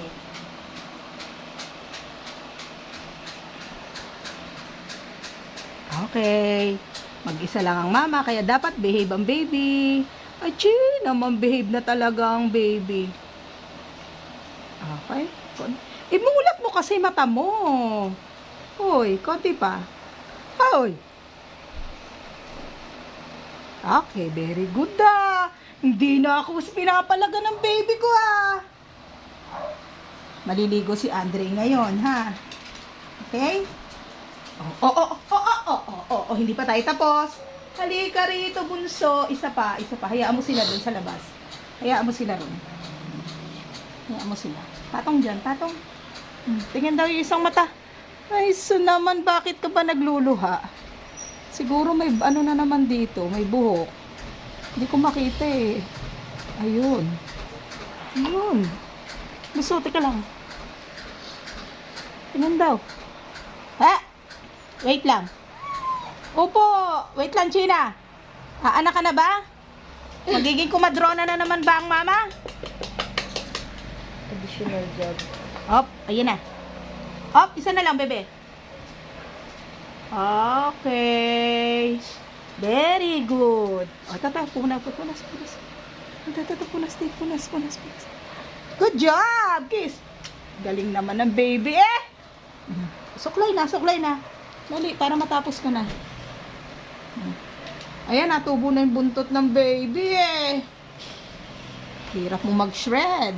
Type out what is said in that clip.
Bakit? Okay. Mag-isa lang ang mama, kaya dapat behave ang baby. Ay, chi, naman behave na talaga ang baby. Okay. Imulat mo kasi mata mo. Hoy, konti pa. Hoy. Okay, very good ah. Hindi na ako pinapalaga ng baby ko ah. Maliligo si Andre ngayon, ha? Okay? Oo, oh, oo, oh, oo, oh, oo, oh, oo, oh, oh, oh, hindi pa tayo tapos. Halika rito, bunso. Isa pa, isa pa. Hayaan mo sila doon sa labas. Hayaan mo sila ron. Hayaan mo sila. Tatong dyan, tatong. Hmm, tingnan daw yung isang mata. Ay, so naman, bakit ka ba nagluluha? Siguro may ano na naman dito, may buhok. Hindi ko makita eh. Ayun. Ayun. Gusto, teka lang. Tingnan daw. Ha? Wait lang. Opo, wait lang, China. Aanak ka na ba? Magiging kumadrona na naman ba ang mama? Additional job. Op, ayun na. Op, isa na lang, bebe. Okay. Very good. O, tata, punas, punas, punas. Tata, punas, punas, punas, punas. Good job, kiss. Galing naman ng baby, eh. Suklay na, suklay na. Dali, para matapos ka na. Ayan, natubo na yung buntot ng baby, eh. Hirap mo mag-shred.